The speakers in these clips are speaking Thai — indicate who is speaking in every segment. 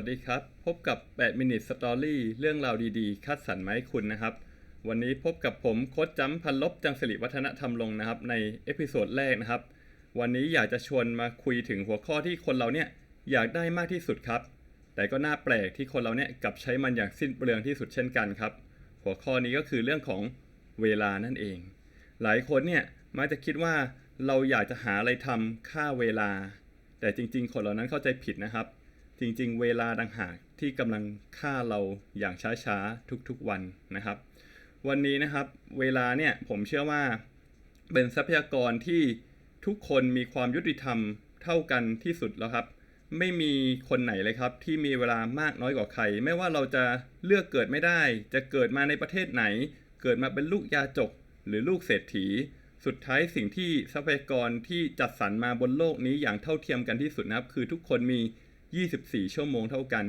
Speaker 1: วัสดีครับ พบกับ 8 Minute Story เรื่องราวดีๆ คัดสรรมาให้คุณนะครับ วันนี้พบกับผมโค้ชจำพันลบจังสิริวัฒนธรรมลงนะครับ ในเอพิโซดแรกนะครับ วันนี้อยากจะชวนมาคุยถึงหัวข้อที่คนเราเนี่ยอยากได้มากที่สุดครับ แต่ก็น่าแปลกที่คนเราเนี่ยกลับใช้มันอย่างสิ้นเปลืองที่สุดเช่นกันครับ หัวข้อนี้ก็คือเรื่องของเวลานั่นเอง หลายคนเนี่ยมักจะคิดว่าเราอยากจะหาอะไรทำค่าเวลา แต่จริง ๆ คนเหล่านั้นเข้าใจผิดนะครับ จริงๆ เวลาดังหากที่กำลังฆ่าเราอย่างช้าๆ ทุกๆวันนะครับ วันนี้นะครับเวลาเนี่ยผมเชื่อว่าเป็นทรัพยากรที่ทุกคนมีความยุติธรรมเท่ากันที่สุดแล้วครับ ไม่มีคนไหนเลยครับ ที่มีเวลามากน้อยกว่าใคร ไม่ว่าเราจะเลือกเกิดไม่ได้ จะเกิดมาในประเทศไหน เกิดมาเป็นลูกยาจก หรือลูกเศรษฐี สุดท้ายสิ่งที่ทรัพยากรที่จัดสรรมาบนโลกนี้อย่างเท่าเทียมกันที่สุดนะครับ คือทุกคนมี 24 ชั่วโมงเท่ากัน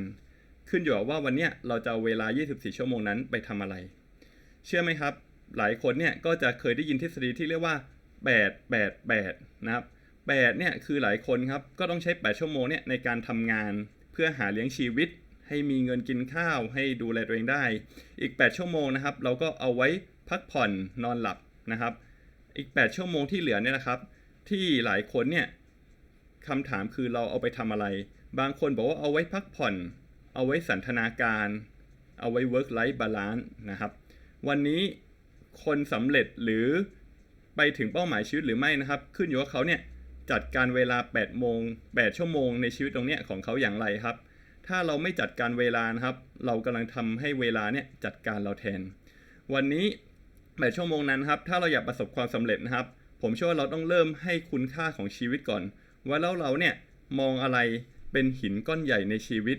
Speaker 1: ขึ้นอยู่กับว่าวันเนี้ยเราจะเอาเวลา 24 ชั่วโมงนั้นไปทำอะไร เชื่อไหมครับ หลายคนเนี่ยก็จะเคยได้ยินทฤษฎีที่เรียกว่า 8 8 8 นะครับ8เนี่ยคือหลายคนครับก็ต้องใช้ 8 ชั่วโมงเนี่ยในการทำงาน เพื่อหาเลี้ยงชีวิต ให้มีเงินกินข้าว ให้ดูแลตัวเองได้ อีก 8 ชั่วโมงนะครับ เราก็เอาไว้พักผ่อนนอนหลับนะครับ อีก 8 ชั่วโมงที่เหลือเนี่ยนะครับ ที่หลายคนเนี่ยคำถามคือเราเอาไปทำอะไร บางคนบอกว่าเอาไว้พักผ่อน เอาไว้สันทนาการ เอาไว้ work life balance นะครับ วันนี้คนสำเร็จหรือไปถึงเป้าหมายชีวิตหรือไม่นะครับ ขึ้นอยู่ว่าเขาเนี่ยจัดการเวลา 8 โมง 8 ชั่วโมงในชีวิตตรงเนี้ยของเขาอย่างไรครับ ถ้าเราไม่จัดการเวลานะครับ เรากำลังทำให้เวลาเนี่ยจัดการเราแทน วันนี้ 8 ชั่วโมงนั้นครับ ถ้าเราอยากประสบความสำเร็จนะครับ ผมเชื่อว่าเราต้องเริ่มให้คุณค่าของชีวิตก่อน ว่าแล้วเราเนี่ยมองอะไร เป็นหินก้อนใหญ่ในชีวิต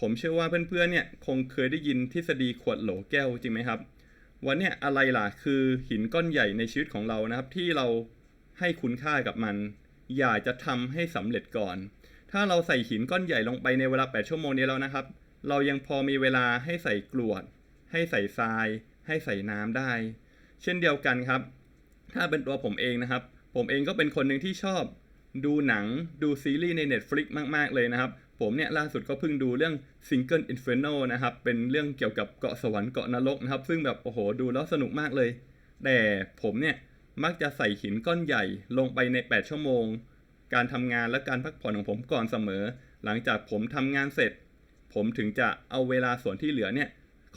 Speaker 1: ผมเชื่อว่าเพื่อนๆเนี่ยคงเคยได้ยินทฤษฎีขวดโหลแก้วจริงไหมครับ วันเนี้ยอะไรล่ะคือหินก้อนใหญ่ในชีวิตของเรานะครับ ที่เราให้คุณค่ากับมัน อยากจะทำให้สำเร็จก่อน ถ้าเราใส่หินก้อนใหญ่ลงไปในเวลา 8 ชั่วโมงนี้แล้วนะครับ เรายังพอมีเวลาให้ใส่กรวด ให้ใส่ทราย ให้ใส่น้ำได้ เช่นเดียวกันครับ ถ้าเป็นตัวผมเองนะครับ ผมเองก็เป็นคนหนึ่งที่ชอบ ดูหนังดูซีรีส์ใน Netflix มาก ๆ เลยนะครับ ผมเนี่ยล่าสุดก็เพิ่งดูเรื่อง Single Inferno นะครับ เป็นเรื่องเกี่ยวกับเกาะสวรรค์เกาะนรกนะครับ ซึ่งแบบโอ้โหดูแล้วสนุกมากเลย แต่ผมเนี่ยมักจะใส่หินก้อนใหญ่ลงไปใน 8 ชั่วโมง การทำงานและการพักผ่อนของผมก่อนเสมอ หลังจากผมทำงานเสร็จ ผมถึงจะเอาเวลาส่วนที่เหลือเนี่ย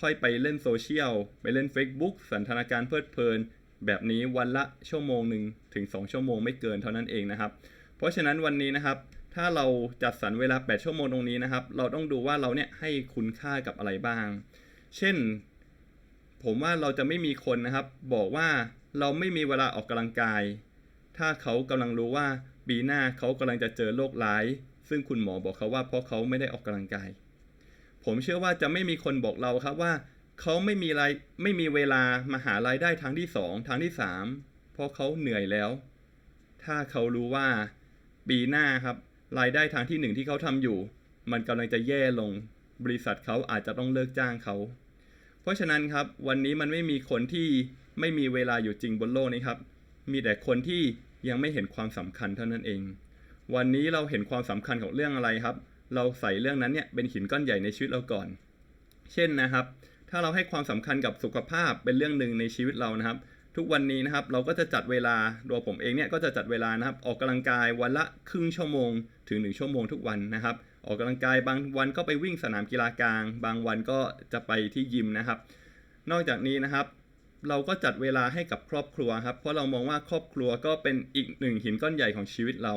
Speaker 1: ค่อยไปเล่นโซเชียล ไปเล่น Facebook สันทนาการเพลิดเพลิน แบบนี้วันละชั่วโมงหนึ่งถึง 2 ชั่วโมงไม่เกินเท่านั้นเองนะครับ เพราะฉะนั้นวันนี้นะครับ ถ้าเราจัดสรรเวลา 8 ชั่วโมงตรงนี้นะครับ เราต้องดูว่าเราเนี่ยให้คุณค่ากับอะไรบ้าง เช่น ผมว่าเราจะไม่มีคนนะครับ บอกว่าเราไม่มีเวลาออกกำลังกาย ถ้าเขากำลังรู้ว่าปีหน้าเขากำลังจะเจอโรคร้าย ซึ่งคุณหมอบอกเขาว่าเพราะเขาไม่ได้ออกกำลังกาย ผมเชื่อว่าจะไม่มีคนบอกเราครับว่าเขาไม่มีรายไม่มีเวลามาหารายได้ทางที่สองทางที่สามเพราะเขาเหนื่อยแล้ว ถ้าเขารู้ว่า ปีหน้าครับ รายได้ทางที่หนึ่งที่เขาทำอยู่ มันกำลังจะแย่ลง บริษัทเขาอาจจะต้องเลิกจ้างเขา เพราะฉะนั้นครับ วันนี้มันไม่มีคนที่ไม่มีเวลาอยู่จริงบนโลกนี้ครับ มีแต่คนที่ยังไม่เห็นความสำคัญเท่านั้นเอง วันนี้เราเห็นความสำคัญของเรื่องอะไรครับ เราใส่เรื่องนั้นเนี่ยเป็นหินก้อนใหญ่ในชีวิตเราก่อน เช่นนะครับ ถ้าเราให้ความสำคัญกับสุขภาพเป็นเรื่องหนึ่งในชีวิตเรานะครับ ทุกวันนี้นะครับเราก็จะจัดเวลาตัวผมเองเนี่ยก็จะจัดเวลานะครับ ออกกำลังกายวันละครึ่งชั่วโมง ถึง 1 ชั่วโมงทุกวันนะครับ ออกกำลังกายบางวันก็ไปวิ่งสนามกีฬากลาง บางวันก็จะไปที่ยิมนะครับ นอกจากนี้นะครับ เราก็จัดเวลาให้กับครอบครัวครับ เพราะเรามองว่าครอบครัวก็เป็นอีกหนึ่งหินก้อนใหญ่ของชีวิตเรา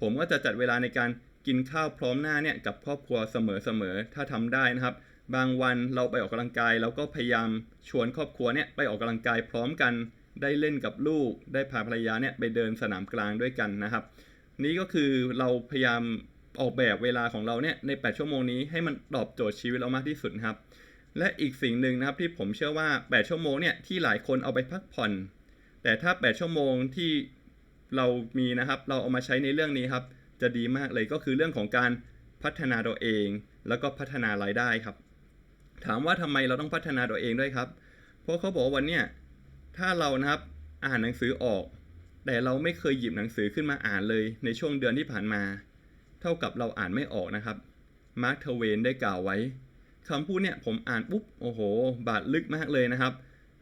Speaker 1: ผมก็จะจัดเวลาในการกินข้าวพร้อมหน้าเนี่ยกับครอบครัวเสมอๆถ้าทำได้นะครับ บางวันเราไปออกกำลังกายเราก็พยายามชวนครอบครัวเนี่ยไปออกกำลังกายพร้อมกัน ได้เล่นกับลูก ได้พาภรรยาเนี่ยไปเดินสนามกลางด้วยกันนะครับ นี่ก็คือเราพยายามออกแบบเวลาของเราเนี่ยใน 8 ชั่วโมงนี้ให้มันตอบโจทย์ชีวิตเรามากที่สุดครับ และอีกสิ่งหนึ่งนะครับที่ผมเชื่อว่า 8 ชั่วโมงเนี่ยที่หลายคนเอาไปพักผ่อน แต่ถ้า 8 ชั่วโมงที่เรามีนะครับ เราเอามาใช้ในเรื่องนี้ครับ จะดีมากเลยก็คือเรื่องของการพัฒนาตัวเอง แล้วก็พัฒนารายได้ครับ ถามว่าทำไมเราต้องพัฒนาตัวเองด้วยครับ เพราะเขาบอกวันเนี้ย ถ้าเรานะครับอ่านหนังสือออก แต่เราไม่เคยหยิบหนังสือขึ้นมาอ่านเลยในช่วงเดือนที่ผ่านมา เท่ากับเราอ่านไม่ออกนะครับมาร์คทเวนได้กล่าวไว้คำพูดเนี่ยผมอ่านปุ๊บโอ้โห บาดลึกมากเลยนะครับ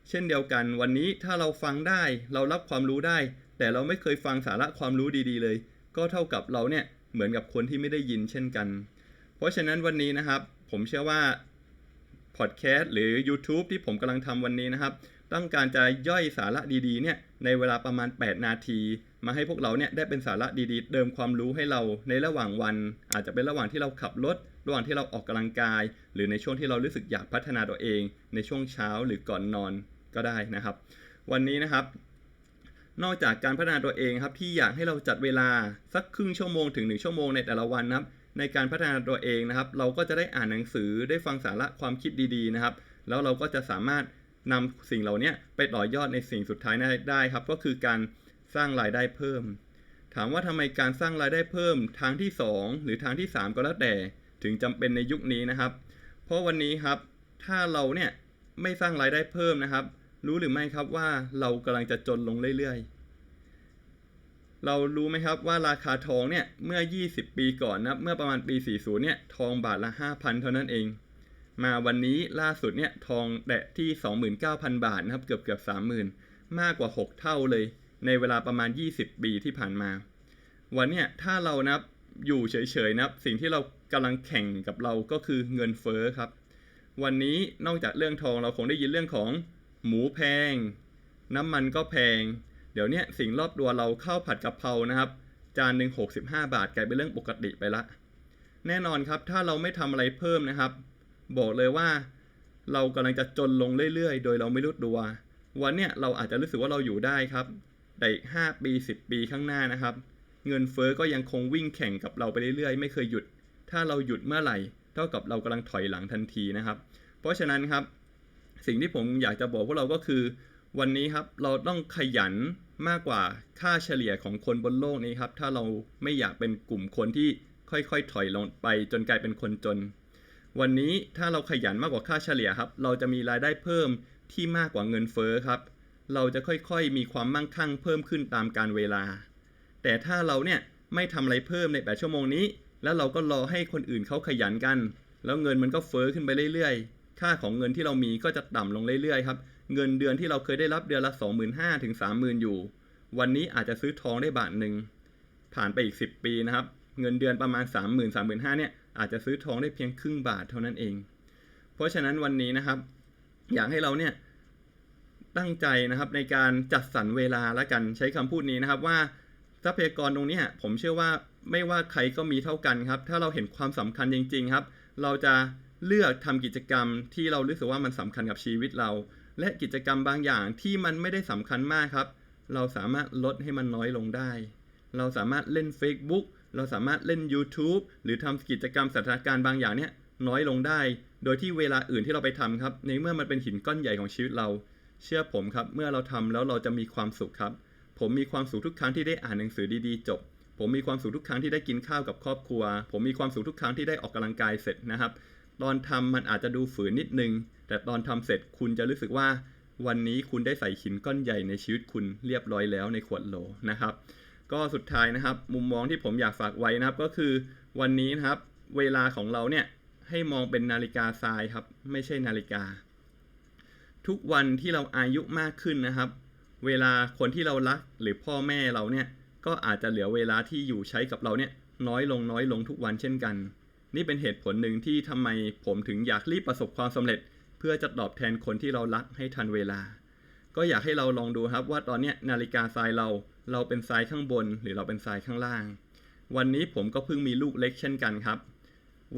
Speaker 1: เช่นเดียวกันวันนี้ถ้าเราฟังได้เรารับความรู้ได้ แต่เราไม่เคยฟังสาระความรู้ดีๆ เลย ก็เท่ากับเราเนี่ยเหมือนกับคนที่ไม่ได้ยินเช่นกัน เพราะฉะนั้นวันนี้นะครับ ผมเชื่อว่าพอดแคสต์หรือ YouTube ที่ผมกำลังทำวันนี้นะครับ ต้องการจะย่อยสาระดีๆเนี่ยในเวลาประมาณ 8 นาที มาให้พวกเราเนี่ยได้เป็นสาระดีๆเดิมความรู้ให้เราในระหว่างวัน อาจจะเป็นระหว่างที่เราขับรถ ระหว่างที่เราออกกำลังกาย หรือในช่วงที่เรารู้สึกอยากพัฒนาตัวเอง ในช่วงเช้าหรือก่อนนอนก็ได้นะครับ วันนี้นะครับนอกจากการพัฒนาตัวเองครับที่อยากให้เราจัดเวลาสักครึ่งชั่วโมงถึง 1 ชั่วโมงในแต่ละวันนะครับในการพัฒนาตัวเองนะครับ เราก็จะได้อ่านหนังสือได้ฟังสาระความคิดดีๆนะครับ แล้วเราก็จะสามารถ นำสิ่งเหล่านี้ไปต่อยอดในสิ่งสุดท้ายได้ครับ ก็คือการสร้างรายได้เพิ่ม ถามว่าทำไมการสร้างรายได้เพิ่มทางที่ 2 หรือทางที่ 3 ก็แล้วแต่ถึงจำเป็นในยุคนี้นะครับ เพราะวันนี้ครับ ถ้าเราเนี่ยไม่สร้างรายได้เพิ่มนะครับ รู้หรือไม่ครับว่าเรากำลังจะจนลงเรื่อยๆ เรารู้ไหมครับว่าราคาทองเนี่ยเมื่อ 20 ปีก่อนนะเมื่อประมาณปี 40เนี่ยทองบาทละ 5,000 เท่านั้นเอง มาวันนี้ล่าสุดเนี่ยทองแตะที่ 29,000 บาทนะครับเกือบเกือบ30,000 มากกว่า 6 เท่าเลย ในเวลาประมาณ 20 ปีที่ผ่านมา วันเนี่ยถ้าเรานับอยู่เฉยๆนับ สิ่งที่เรากำลังแข่งกับเราก็คือเงินเฟ้อครับ วันนี้นอกจากเรื่องทองเราคงได้ยินเรื่องของหมูแพง น้ำมันก็แพง เดี๋ยวนี้สิ่งรอบตัวเราเข้าผัดกะเพรานะครับ จานหนึ่ง65 บาทกลายเป็นเรื่องปกติไปละ แน่นอนครับถ้าเราไม่ทำอะไรเพิ่มนะครับ บอกเลยว่า เรากำลังจะจนลงเรื่อยๆ โดยเราไม่รู้ตัว วันเนี้ยเราอาจจะรู้สึกว่าเราอยู่ได้ครับแต่อีก5ปี10ปีข้างหน้านะครับ เงินเฟอ้อก็ยังคงวิ่งแข่งกับเราไปเรื่อยๆ ไม่เคยหยุด ถ้าเราหยุดเมื่อไหร่ เท่ากับเรากำลังถอยหลังทันทีนะครับ เพราะฉะนั้นครับ สิ่งที่ผมอยากจะบอกพวกเราก็คือ วันนี้ครับเราต้องขยันมากกว่าค่าเฉลี่ยของคนบนโลกนี้ครับ ถ้าเราไม่อยากเป็นกลุ่มคนที่ค่อยๆ ถอยลงไปจนกลายเป็นคนจน วันนี้ถ้าเราขยันมากกว่าค่าเฉลี่ยครับ เราจะมีรายได้เพิ่มที่มากกว่าเงินเฟ้อครับ เราจะค่อยๆ มีความมั่งคั่งเพิ่มขึ้นตามการเวลา แต่ถ้าเราเนี่ยไม่ทำอะไรเพิ่มใน 8 ชั่วโมงนี้ แล้วเราก็รอให้คนอื่นเขาขยันกัน แล้วเงินมันก็เฟ้อขึ้นไปเรื่อยๆ ค่าของเงินที่เรามีก็จะต่ำลงเรื่อยๆครับ เงินเดือนที่เราเคยได้รับเดือนละ 25,000ถึง30,000 อยู่ วันนี้อาจจะซื้อทองได้บาทหนึ่ง ผ่านไปอีก 10 ปีนะครับ เงินเดือนประมาณ 30,000 35,000เนี่ยอาจจะซื้อทองได้เพียงครึ่งบาทเท่านั้นเอง เพราะฉะนั้นวันนี้นะครับ อยากให้เราเนี่ยตั้งใจนะครับในการจัดสรรเวลาและกันใช้คำพูดนี้นะครับว่าทรัพยากรตรงนี้ผมเชื่อว่าไม่ว่าใครก็มีเท่ากันครับ ถ้าเราเห็นความสำคัญจริง ๆครับ เราจะเลือกทำกิจกรรมที่เรารู้สึกว่ามันสำคัญกับชีวิตเรา และกิจกรรมบางอย่างที่มันไม่ได้สำคัญมากครับ เราสามารถลดให้มันน้อยลงได้ เราสามารถเล่น Facebook เราสามารถเล่น YouTube หรือทำกิจกรรมสถานการณ์บางอย่างเนี่ยน้อยลงได้ โดยที่เวลาอื่นที่เราไปทำครับ ในเมื่อมันเป็นหินก้อนใหญ่ของชีวิตเรา เชื่อผมครับ เมื่อเราทำแล้วเราจะมีความสุขครับ ผมมีความสุขทุกครั้งที่ได้อ่านหนังสือดีๆ จบ ผมมีความสุขทุกครั้งที่ได้กินข้าวกับครอบครัว ผมมีความสุขทุกครั้งที่ได้ออกกำลังกายเสร็จนะครับ ตอนทำมันอาจจะดูฝืนนิดนึง แต่ตอนทำเสร็จคุณจะรู้สึกว่า วันนี้คุณได้ใส่หินก้อนใหญ่ในชีวิตคุณเรียบร้อยแล้วในขวดโหลนะครับ ก็สุดท้ายนะครับ มุมมองที่ผมอยากฝากไว้นะครับ ก็คือวันนี้นะครับ เวลาของเราเนี่ยให้มองเป็นนาฬิกาทรายครับ ไม่ใช่นาฬิกา ทุกวันที่เราอายุมากขึ้นนะครับ เวลาคนที่เรารักหรือพ่อแม่เราเนี่ยก็อาจจะเหลือเวลาที่อยู่ใช้กับเราเนี่ยน้อยลงน้อยลงทุกวันเช่นกัน นี่เป็นเหตุผลหนึ่งที่ทำไมผมถึงอยากรีบประสบความสำเร็จ เพื่อจะตอบแทนคนที่เรารักให้ทันเวลา ก็อยากให้เราลองดูครับว่าตอนนี้นาฬิกาทรายเราเราเป็นทรายข้างบน หรือเราเป็นทรายข้างล่าง วันนี้ผมก็เพิ่งมีลูกเล็กเช่นกันครับ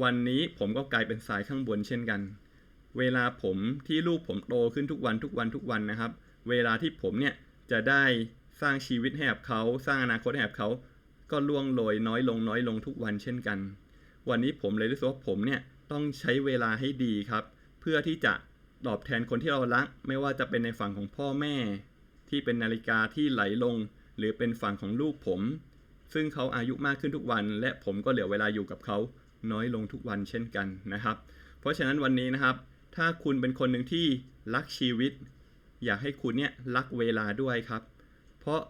Speaker 1: วันนี้ผมก็กลายเป็นทรายข้างบนเช่นกัน เวลาผมที่ลูกผมโตขึ้นทุกวันทุกวันทุกวันนะครับ เวลาที่ผมเนี่ยจะได้สร้างชีวิตให้กับเขาสร้างอนาคตให้กับเขาก็ล่วงโรยน้อยลงน้อยลงทุกวันเช่นกัน วันนี้ผมเลยรู้สึกว่าผมเนี่ยต้องใช้เวลาให้ดีครับ เพื่อที่จะ ตอบแทนคนที่เรารัก ไม่ว่าจะเป็นในฝั่งของพ่อแม่ ที่เป็นนาฬิกาที่ไหลลง หรือเป็นฝั่งของลูกผม ซึ่งเขาอายุมากขึ้นทุกวัน และผมก็เหลือเวลาอยู่กับเขาน้อยลงทุกวันเช่นกันนะครับ เพราะฉะนั้นวันนี้นะครับ ถ้าคุณเป็นคนหนึ่งที่รักชีวิต อยากให้คุณเนี่ยรักเวลาด้วยครับ เพราะ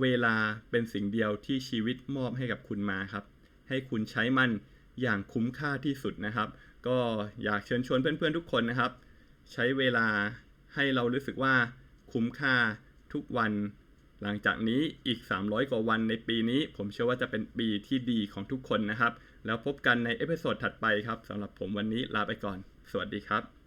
Speaker 1: เวลาเป็นสิ่งเดียวที่ชีวิตมอบให้กับคุณมาครับ ให้คุณใช้มันอย่างคุ้มค่าที่สุดนะครับ ก็อยากเชิญชวนเพื่อนๆทุกคนนะครับ ใช้เวลาให้เรารู้สึกว่าคุ้มค่าทุกวัน หลังจากนี้อีก 300 กว่าวันในปีนี้ ผมเชื่อว่าจะเป็นปีที่ดีของทุกคนนะครับ แล้วพบกันในเอพิโซดถัดไปครับสำหรับผมวันนี้ลาไปก่อน สวัสดีครับ